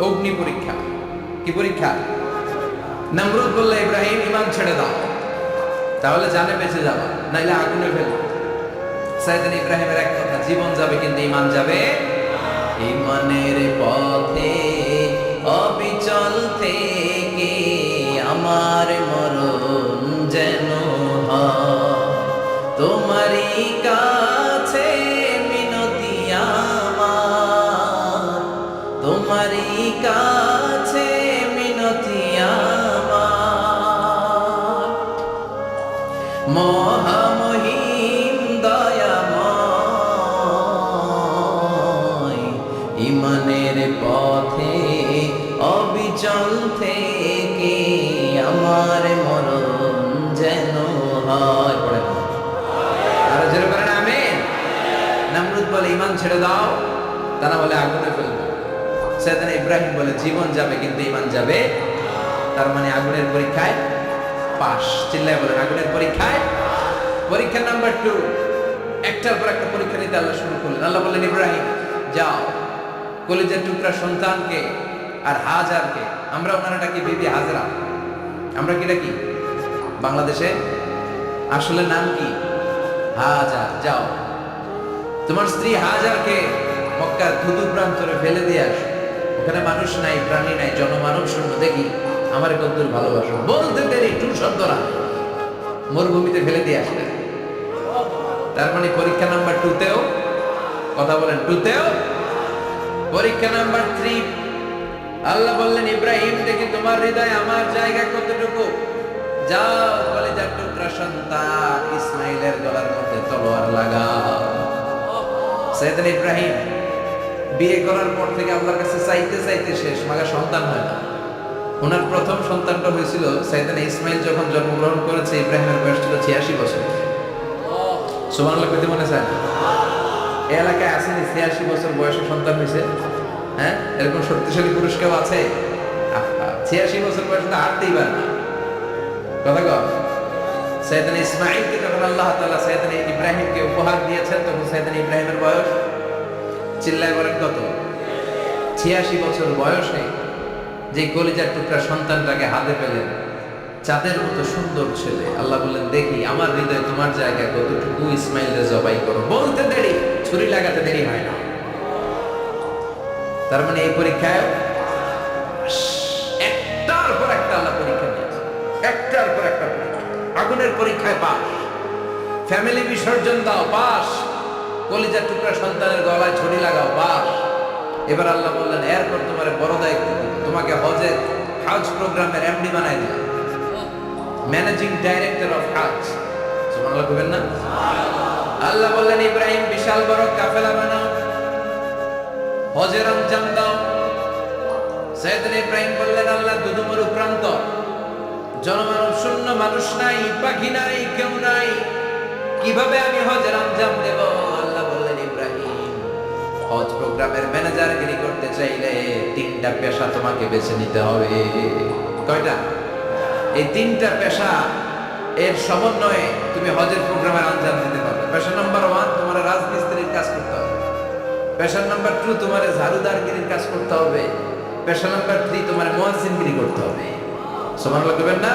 অগ্নি পরীক্ষা। কি পরীক্ষা? নমরুদ বললে, ইব্রাহিম ইমান ছেড়ে দাও। তাহলে জানে বেঁচে যাবা, নাইলে আগুনে ফেলবে। সাইদিন ইব্রাহিমের এক কথা, জীবন যাবে কিন্তু ইমান যাবে ইমানের পথে, অবিচল থেকে আমার মরণ যেন। তোমারই কাছে বলে, ইমান ছেড়ে দাও। তারা বলে, আগুনে ফেলব। সেদিন ইব্রাহিম বলে, জীবন যাবে, কিন্তু ইমান যাবে তার মানে আগুনের পরীক্ষায় পাস চিল্লায় বলেন, আগুনের পরীক্ষায় পরীক্ষা নাম্বার টু একটার পর একটা পরীক্ষা নিতে আল্লাহ শুরু করলেন। আল্লাহ বললেন, ইব্রাহিম, যাও। কলেজের টুকরা সন্তানকে আর হাজারকে, আমরা ওনারা ডাকি বেবি হাজরা? আমরা কি ডাকি বাংলাদেশে আসলে নাম কি? হাজার। যাও। তোমার স্ত্রী হাজারকে মক্কার ধুধু প্রান্তরে ফেলে দিয়ে আসো। ওখানে মানুষ নাই, প্রাণী নাই, জনমানব শূন্য। দেখি, আমার কদ্দুর ভালোবাসো। বলতে দেরি, টু শব্দরা মরুভূমিতে ফেলে দিয়ে আসলে তার মানে পরীক্ষা নাম্বার টুতেও কথা বলেন টুতেও পরীক্ষা নাম্বার থ্রি আল্লাহ বললেন, ইব্রাহিম, দেখি তোমার হৃদয় আমার জায়গা কতটুকু? যাও বলে যার টুকরা সন্তান, ইসমাইলের গলার মধ্যে তলোয়ার লাগাও। সৈয়দন ইব্রাহিম বিয়ে করার পর থেকে আল্লাহর কাছে চাইতে চাইতে শেষ, মাগা সন্তান হয় না। ওনার প্রথম সন্তানটা হয়েছিল সৈয়দন ইসমাইল যখন জন্মগ্রহণ করেছে, ইব্রাহিমের বয়স ছিল ছিয়াশি বছর। সুমান পেতে মনে চায় না? এলাকায় আসেনি, ছিয়াশি বছর বয়সে সন্তান হয়েছে। হ্যাঁ? এরকম শক্তিশালী পুরুষ কেউ আছে? ছিয়াশি বছর বয়সে তো হাঁটতেই পারে না। কথা কর সৈয়দান ইসমাইলকে আল্লাহ তাআলা সৈয়দান ইব্রাহিমকে উপহার দিয়েছেন। তখন সৈয়দান ইব্রাহিমের বয়স? চিল্লায় বলেন কত? ছিয়াশি বছর বয়সে যে কলিজার টুকরা সন্তানটাকে হাতে পেলেন, চাঁদের মতো সুন্দর ছেলে। আল্লাহ বললেন, দেখি, আমার হৃদয়ে তোমার জায়গায় কতটুকু ইসমাইলের জবাই করো। বলতে দেরি, ছুরি লাগাতে দেরি হয় না। তার মানে এই পরীক্ষায় একটার পর একটা আল্লাহ পরীক্ষা নিয়েছে। একটার পর একটা পরীক্ষা। আগুনের পরীক্ষায় পাস ফ্যামিলি বিসর্জন দাও পাস কলিজার টুকরা সন্তানের গলায় ছড়ি লাগাও পাস এবার আল্লাহ বললেন, এরপর তোমার বড় দায়িত্ব তোমাকে হজের হাজ প্রোগ্রামের এমডি বানাই দিলাম। ম্যানেজিং ডাইরেক্টর অফ হাজ সুবহানাল্লাহ কইবেন না? আল্লাহ বললেন, ইব্রাহিম, বিশাল বড় কাফেলা বানাও। হজের আঞ্জাম দাও। সৈয়দিন ইব্রাহিম বললেন, আল্লাহ, দুদুমরু প্রান্ত জনমানব শূন্য, মানুষ নাই, পাখি নাই, কেউ নাই। কীভাবে আমি হজের আঞ্জাম দেব? আল্লাহ বললেন, ইব্রাহিম, হজ প্রোগ্রামের ম্যানেজারগিরি করতে চাইলে তিনটা পেশা তোমাকে বেছে নিতে হবে। কয়টা? এই তিনটা পেশা, এর সমন্বয়ে তুমি হজের প্রোগ্রামের আঞ্জাম দিতে পারবে। পেশা নাম্বার ওয়ান, তোমার রাজমিস্ত্রির কাজ করতে হবে। পেশা নাম্বার টু, তোমার ঝাড়ুদারগিরির কাজ করতে হবে। পেশা নাম্বার থ্রি, তোমার মোয়াজিনগিরি করতে হবে। সমান লাগবেন না?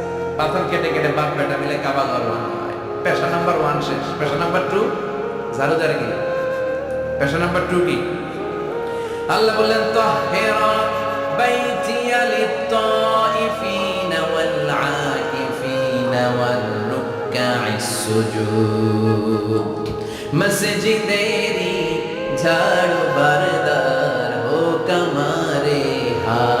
পাথর কেটে কেটে বাপ বেটা মিলে কাবা ঘর পেশা নাম্বার ওয়ান শেষ। পেশা নাম্বার টু কি পেশা নাম্বার টু কি? আল্লাহ বললেন মসজিদেরি ঝাড়ু বারদার হোক আমারে হাত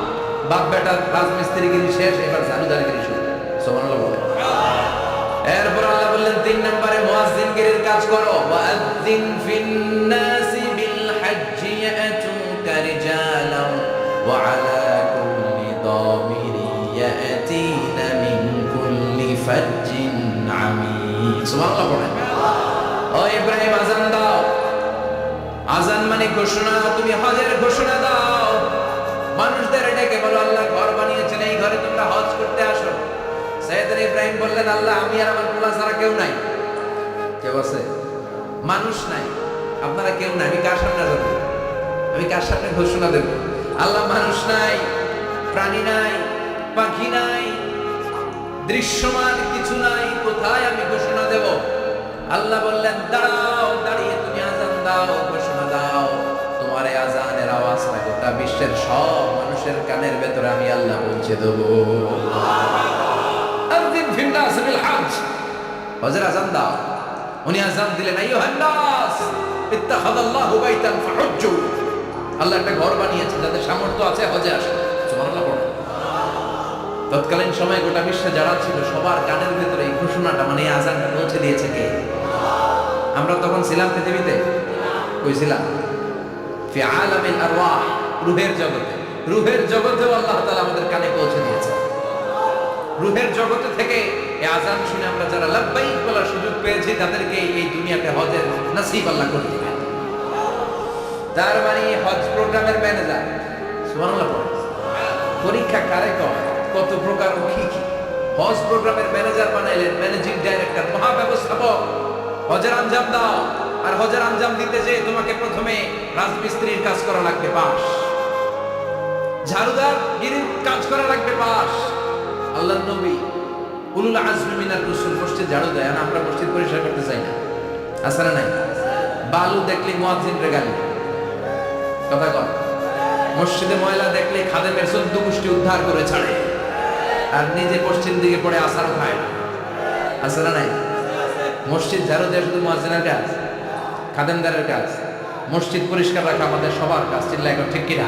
বাপ বেটার রাজমিস্ত্রিগিরি শেষ, এবার ঝাড়ুদারগিরি শুরু। সুবহানাল্লাহ বলে এরপর আল্লাহ বললেন, তিন নম্বরে মুয়াজ্জিনগিরির কাজ করো। ওয়াজ্জিন ফিন নাসি বিল হজ্জি ইয়াতুকা রিজালান ওয়া আলা কুল্লি দামিরি ইয়াতিনা মিন কুল্লি ফাজ্জিন আমিক সুবহানাল্লাহ পড়েন ও ইব্রাহিম আজান দাও। আজান মানে ঘোষণা, তুমি হজের ঘোষণা দাও। মানুষদের ডেকে বলো, আল্লাহ ঘর বানিয়েছেন, এই ঘরে তোমরা হজ করতে আসো। সৈয়দ ইব্রাহিম বললেন, আল্লাহ, আমি আর আমার পোলা ছাড়া কেউ নাই। কেউ আছে? মানুষ নাই। আপনারা কেউ নাই, আমি কার সামনে যাব আমি কার সামনে ঘোষণা দেব? আল্লাহ, মানুষ নাই, প্রাণী নাই, পাখি নাই, দৃশ্যমান কিছু নাই, কোথায় আমি ঘোষণা দেব? আল্লাহ বললেন, দাঁড়াও, দাঁড়িয়ে তুমি আজান দাও। গোটা বিশ্বের সব মানুষের কানের ভেতরে আমি আল্লাহ পৌঁছে দেবো। উনি দিলেন ঘর বানিয়েছে সামর্থ্য আছে হজে তৎকালীন সময় গোটা বিশ্বে যারা ছিল, সবার কানের ভেতরে এই ঘোষণাটা মানে আজানটা পৌঁছে দিয়েছে কে? আমরা তখন ছিলাম পৃথিবীতে? কই ছিলাম? ফি আলামিল আরওয়াহ। রূহের জগতে। রূহের জগতেও আল্লাহ তাআলা আমাদের কানে পৌঁছে দিয়েছে রুহের জগতে থেকে এই আজান শুনে আমরা যারা লাব্বাইক বলার সুযোগ পেয়েছি, তাদেরকে এই দুনিয়াতে হজের নসিব আল্লাহ করে দিবেন। তার মানে হজ প্রোগ্রামের ম্যানেজার, সুবহানাল্লাহ পরীক্ষা কারে কয়, কত প্রকার ও কি কি। হজ প্রোগ্রামের ম্যানেজার বানাইলেন, ম্যানেজিং ডাইরেক্টর, মহাব্যবস্থাপক। হজের আঞ্জাম দাও, আর হজের আঞ্জাম দিতে যে তোমাকে প্রথমে রাজমিস্ত্রির কাজ করা লাগবে পাশ ঝাড়ুদার গিরির কাজ করা লাগবে বাস। আল্লাহ নবী উলুল আজমি মিনার রসুল মসজিদ ঝাড়ু দেয় আর আমরা মসজিদ পরিষ্কার করতে চাই না। না নাই? বালু দেখলে মুয়াজ্জিন রে গালি। কথা কর মসজিদে ময়লা দেখলে খাদেমের চোদ্দ গোষ্ঠী উদ্ধার করে ছাড়ে। আর নিজে পশ্চিম দিকে পড়ে আসারও খায় না নাই? মসজিদ ঝাড়ু দেয় শুধু মুয়াজ্জিনের কাজ? খাদেমদারের কাজ? মসজিদ পরিষ্কার রাখা আমাদের সবার কাজ চিল্লা এখন ঠিক কিনা?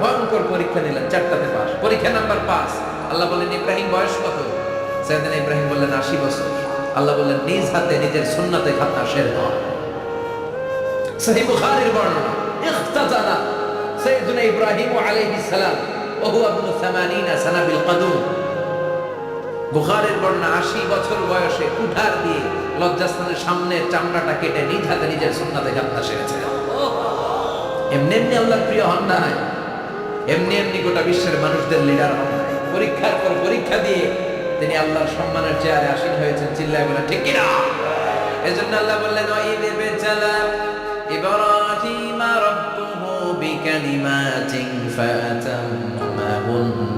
ভয়ঙ্কর পরীক্ষা নিলেন চারটাতে পাস। পরীক্ষা নাম্বার পাস আল্লাহ বললেন, ইব্রাহিম, বয়স কত? সেদিন ইব্রাহিম বললেন, আশি বছর। আল্লাহ বললেন, নিজ হাতে নিজের সুন্নাতে খাতনা শের বুখারীর বর্ণনা ইখতাজানা ইব্রাহিম আলাইহিস সালাম ওহু আবনু 80 সানা বিল কদুম। বুখারের বর্ণনা, আশি বছর বয়সে কুঠার দিয়ে লজ্জাস্থানের সামনের চামড়াটা কেটে নিজ হাতে নিজের সুন্নাতে খাতনা সেরেছে। এমনি এমনি আল্লাহর প্রিয় হন নাই। এমনি এমনি গোটা বিশ্বের মানুষদের লিডার হন। পরীক্ষার পর পরীক্ষা দিয়ে তিনি আল্লাহর সম্মানের চেয়ারে আসীন হয়েছেন, চিল্লায় বলে, ঠিক কিনা? এজন্য আল্লাহ বললেন ওয়াইদ বেচালা ইব্রাহিম রাব্বুহু বিকালিমাতিন ফাতাম্মাহুন্না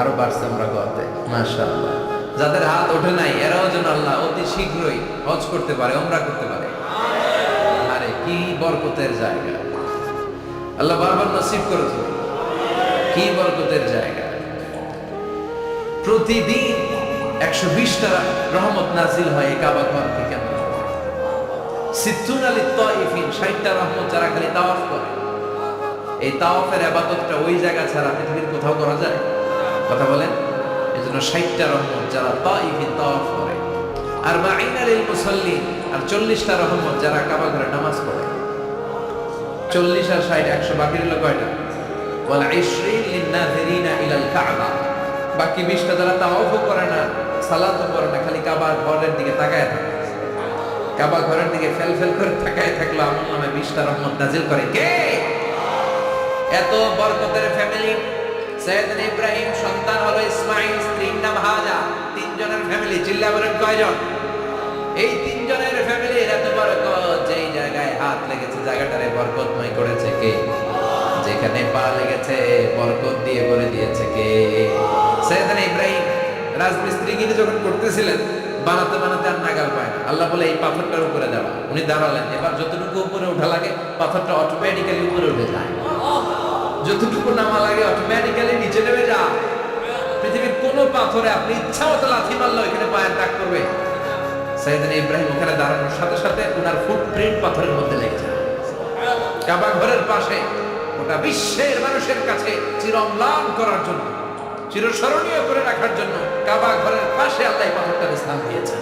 আরও বাড়ছে আমরা গোয়াতে মাশাআল্লাহ। যাদের হাত ওঠে নাই, এরাও যেন আল্লাহ অতি শীঘ্রই হজ করতে পারে ওমরা করতে পারে। আরে, কি বরকতের জায়গা। আল্লাহ বারবার নসিব করে কি বরকতের জায়গা। প্রতিদিন একশো বিশটা রহমত নাজিল হয় এই কাবা ঘর থেকে। সিদ্ধুন আলী তয়ফিন ষাটটা রহমত যারা খালি তাওয়াফ করে। এই তাওয়াফের আবাদতটা ওই জায়গা ছাড়া পৃথিবীর কোথাও করা যায়? কথা বলেন? এই জন্য ষাটটা রহমত যারা তয়ফিন তাওয়াফ করে। আর মাইন আলীল মুসল্লি আর চল্লিশটা রহমত যারা কাবা ঘরে নামাজ পড়ে। চল্লিশ আর ষাট একশো বাকি রইল কয়টা? বলে ইশরিন লিন্নাযিরিনা ইলাল কাবা। বাকি বিশটা যারা তাওয়াফও করে না, সালাতও করে না, খালি কাবা ঘরের দিকে তাকায় থাকে। কাবা ঘরের দিকে ফেল ফেল করে তাকায় থাকল আমার নামে বিশটা রহমত নাজিল করে। কে? এত বরকতের ফ্যামিলি সৈয়দ ইব্রাহিম, সন্তান হলো ইসমাইল, স্ত্রীর নাম হাজা। তিনজনের ফ্যামিলি বলেন কয়জন? এই তিনজনের ফ্যামিলির এত বরকত, যেই জায়গায় হাত লেগেছে, জায়গাটারে বরকতময় করেছে কে? যেখানে পা লেগেছে, বরকত দিয়ে করে দিয়েছে কে? সৈয়দান ইব্রাহিম রাজমিস্ত্রিগিরি যখন করতেছিলেন, বানাতে বানাতে আর নাগাল পায় না। আল্লাহ বলে, এই পাথরটার উপরে দেওয়া উনি দাঁড়ালেন। এবার যতটুকু উপরে ওঠা লাগে, পাথরটা অটোমেটিক্যালি উপরে উঠে যায়। যতটুকু নামা লাগে অটোমেটিক্যালি নিচে নেমে যা। পৃথিবীর কোন পাথরে আপনি ইচ্ছা মতো লাথি মারলো এখানে পায়ের দাগ করবে সাইদিন ইব্রাহিম ওখানে দাঁড়ানোর সাথে সাথে ওনার ফুটপ্রিন্ট পাথরের মধ্যে লেগে যায়। কাবা ঘরের পাশে ওটা বিশ্বের মানুষের কাছে চিরম্লান করার জন্য, চিরস্মরণীয় করে রাখার জন্য কাবা ঘরের পাশে আল্লাহ এই পাথরটার স্থান দিয়েছেন।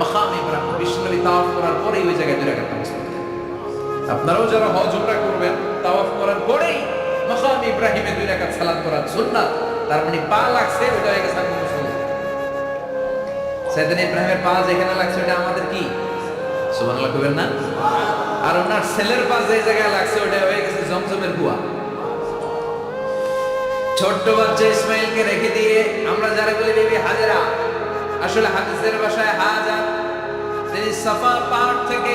মাকাম ইব্রাহিম বিশ্বনবী তাওয়াফ করার পরেই ওই জায়গায় পড়তেন আপনারাও যারা হজ উমরা করবেন, তাওয়াফ করার পরেই মাকাম ইব্রাহিমে দুই রাকাত সালাত করার সুন্নাত। তার মানে পা লাগছে ওটা হয়ে গেছে আপনার সুন্নাত সেদিন ইব্রাহিমের পা যেখানে লাগছে ওটা আমাদের কি? সুবহানাল্লাহ কইবেন না? আর ওনার ছেলের পা যে জায়গায় লাগছে ওটা হয়ে গেছে জমজমের কুয়া ছোট্ট বাচ্চা ইসমাইলকে রেখে দিয়ে আমরা যারা বলি, বেবি হাজারা, আসলে হাদিসের ভাষায় হাজার তিনি সাফা পাহাড় থেকে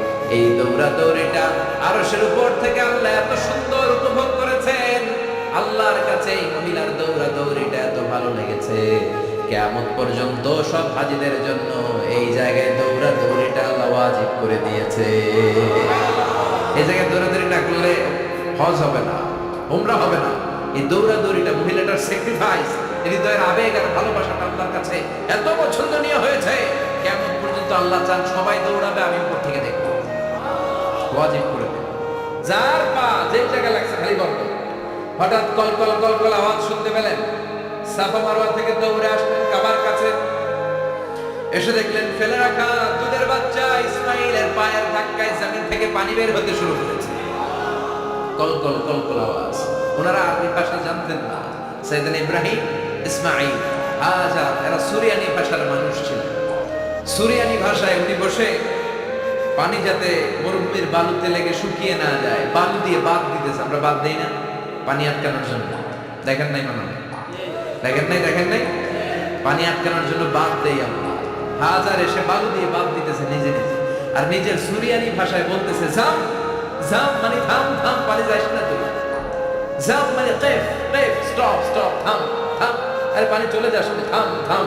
এই দৌড়া দৌড়াদৌড়িটা আরশের উপর থেকে আল্লাহ এত সুন্দর উপভোগ করেছেন। আল্লাহর কাছে এই মহিলার দৌড়াদৌড়িটা এত ভালো লেগেছে। কেমন পর্যন্ত সব হাজিদের জন্য এই জায়গায় দৌড়াদৌড়িটা আল্লাহ ওয়াজিব করে দিয়েছে। এই জায়গায় দৌড়াদৌড়ি না করলে হজ হবে না, উমরা হবে না। এই দৌড়াদৌড়িটা মহিলাটার স্যাক্রিফাইস হৃদয়ের আবেগ আর ভালোবাসাটা আল্লাহর কাছে এত পছন্দনীয় হয়েছে। কেমন পর্যন্ত আল্লাহ চান সবাই দৌড়াবে, আমি উপর থেকে দেখব। ওয়াজিব করে দেব যার পা যে জায়গায় লাগছে, খালি বন্ধ। হঠাৎ কল কল কল আওয়াজ শুনতে পেলেন। সাফা মারোয়া থেকে দৌড়ে আসলেন কাবার কাছে। এসে দেখলেন ফেলে রাখা দুধের বাচ্চা ইসমাইলের পায়ের ধাক্কায় জমিন থেকে পানি বের হতে শুরু করেছে। কল কল কল আওয়াজ। ওনারা আরবি ভাষা জানতেন না। সাইদান ইব্রাহিম, ইসমাইল, হাজার, এরা সুরিয়ানি ভাষার মানুষ ছিলেন। সুরিয়ানি ভাষায় উনি বসে পানি যাতে মরুভূমির বালুতে লেগে শুকিয়ে না যায়। বালু দিয়ে বাদ দিতেছে, আমরা বাদ দেই না। পানি আটকানোর জন্য। দেখেন নাই মনে দেখেন নাই দেখেন নাই? পানি আটকানোর জন্য বাদ দেই আমরা। হাজার এসে বালু দিয়ে বাদ দিতেছে নিজে নিজে। আর নিজের সুরিয়ানি ভাষায় বলতেছে জাম জাম মানে থাম থাম, পানি যাইস না তুই। জাম মানে কেফ কেফ, স্টপ স্টপ, থাম থাম। আরে পানি চলে যাস, থাম থাম